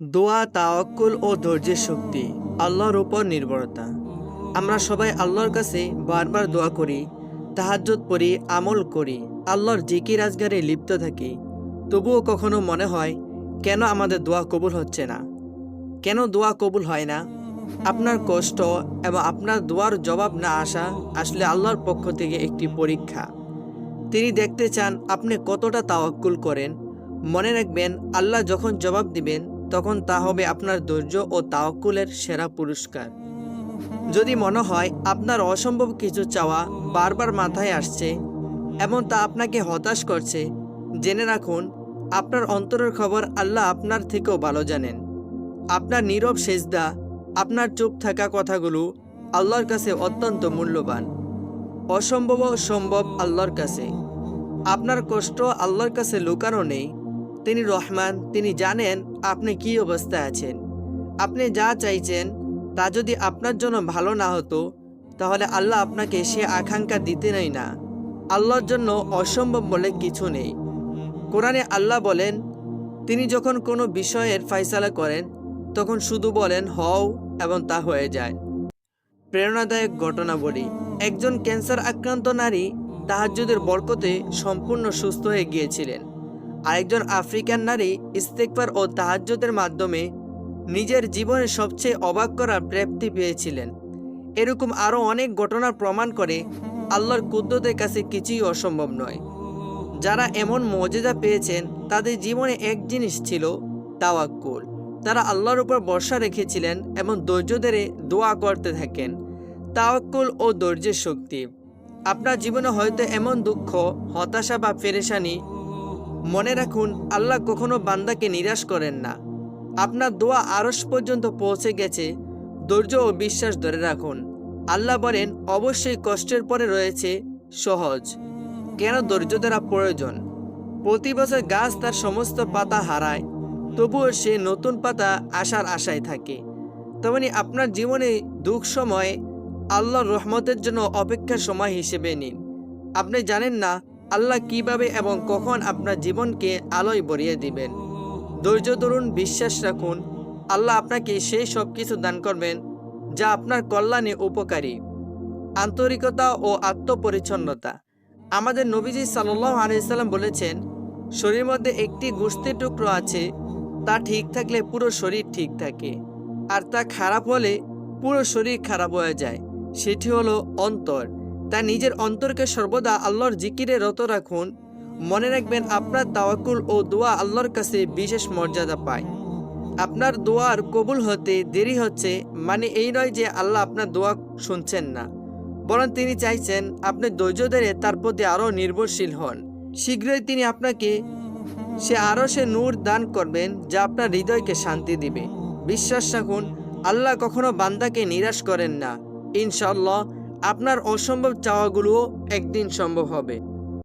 দোয়া, তাওয়াক্কুল ও ধৈর্যের শক্তি, আল্লাহর উপর নির্ভরতা। আমরা সবাই আল্লাহর কাছে বারবার দোয়া করি, তাহাজ্জুদ পড়ি, আমল করি, আল্লাহর জিকির আজগারে লিপ্ত থাকি। তবুও কখনো মনে হয়, কেন আমাদের দোয়া কবুল হচ্ছে না? কেন দোয়া কবুল হয় না? আপনার কষ্ট এবং আপনার দোয়ার জবাব না আসা আসলে আল্লাহর পক্ষ থেকে একটি পরীক্ষা। তিনি দেখতে চান আপনি কতটা তাওয়াক্কুল করেন। মনে রাখবেন, আল্লাহ যখন জবাব দিবেন তখন তা হবে আপনার ধৈর্য ও তাওয়াক্কুলের সেরা পুরস্কার। যদি মনে হয় আপনার অসম্ভব কিছু চাওয়া বারবার মাথায় আসছে এবং তা আপনাকে হতাশ করছে, জেনে রাখুন, আপনার অন্তরের খবর আল্লাহ আপনার থেকেও ভালো জানেন। আপনার নীরব সেজদা, আপনার চুপ থাকা কথাগুলো আল্লাহর কাছে অত্যন্ত মূল্যবান। অসম্ভব সম্ভব আল্লাহর কাছে। আপনার কষ্ট আল্লাহর কাছে লুকানো নেই তিনি রহমান, তিনি জানেন আপনি কি অবস্থায় আছেন। আপনি যা চাইছেন, তা যদি আপনার জন্য ভালো না হতো, তাহলে আল্লাহ আপনাকে সে আকাঙ্ক্ষা দিতে দিতেনই না। আল্লাহর জন্য অসম্ভব বলে কিছু নেই। কোরআনে আল্লাহ বলেন, তিনি যখন কোনো বিষয়ের ফয়সালা করেন, তখন শুধু বলেন, হও এবং তা হয়ে যায়। প্রেরণাদায়ক ঘটনা বলি, একজন ক্যান্সার আক্রান্ত নারী তাহাজ্জুদের বরকতে সম্পূর্ণ সুস্থ হয়ে গিয়েছিলেন। আরেকজন আফ্রিকান নারী ইস্তেকবার ও তাহাজ্জুদের মাধ্যমে নিজের জীবনে সবচেয়ে অবাক করার প্রাপ্তি পেয়েছিলেন। এরকম আরও অনেক ঘটনা প্রমাণ করে আল্লাহর কুদ্দতের কাছে কিছুই অসম্ভব নয়। যারা এমন মজেদা পেয়েছেন, তাদের জীবনে এক জিনিস ছিল তাওয়াক্কুল। তারা আল্লাহর উপর ভরসা রেখেছিলেন এবং ধৈর্য ধরে দোয়া করতে থাকেন। তাওয়াক্কুল ও ধৈর্যের শক্তি। আপনার জীবনে হয়তো এমন দুঃখ, হতাশা বা পেরেশানি মনে রাখুন, আল্লাহ কখনো বান্দাকে নিরাশ করেন না। আপনার দোয়া আরস পর্যন্ত পৌঁছে গেছে, ধৈর্য ও বিশ্বাস ধরে রাখুন। আল্লাহ বলেন, অবশ্যই কষ্টের পরে রয়েছে, সহজ। কেন ধৈর্য ধরা প্রয়োজন? প্রতি বছর গাছ তার সমস্ত পাতা হারায়, তবুও সে নতুন পাতা আসার আশায় থাকে। তেমনি আপনার জীবনে দুঃখ সময় আল্লাহর রহমতের জন্য অপেক্ষার সময় হিসেবে নিন। আপনি জানেন না আল্লাহ কীভাবে এবং কখন আপনার জীবনকে আলোয় ভরিয়ে দিবেন? ধৈর্য ধরুন, বিশ্বাস রাখুন। আল্লাহ আপনাকে সেই সব কিছু দান করবেন যা আপনার কল্যাণে উপকারী। আন্তরিকতা ও আত্মপরিচ্ছন্নতা। আমাদের নবীজি সাল্লাহ আলাইসাল্লাম বলেছেন, শরীরের মধ্যে একটি গোস্তের টুকরো আছে, তা ঠিক থাকলে পুরো শরীর ঠিক থাকে। আর তা খারাপ হলে পুরো শরীর খারাপ হয়ে যায়। সেটি হলো অন্তর। তা নিজের অন্তরকে সর্বদা আল্লাহর জিকিরে রত রাখুন। মনে রাখবেন, আপনার তাওয়াকুল ও দোয়া আল্লাহর কাছে বিশেষ মর্যাদা পায়। আপনার দোয়ার কবুল হতে দেরি হচ্ছে মানে এই নয় যে আল্লাহ আপনার দোয়া শুনছেন না। বরং তিনি চাইছেন, আপনি ধৈর্য ধরে তার প্রতি আরও নির্ভরশীল হন। শীঘ্রই তিনি আপনাকে, সে আরও সে নূর দান করবেন, যা আপনার হৃদয়কে শান্তি দিবে। বিশ্বাস রাখুন, আল্লাহ কখনো বান্দাকে নিরাশ করেন না। ইনশাল্লাহ আপনার অসম্ভব চাওয়াগুলোও একদিন সম্ভব হবে।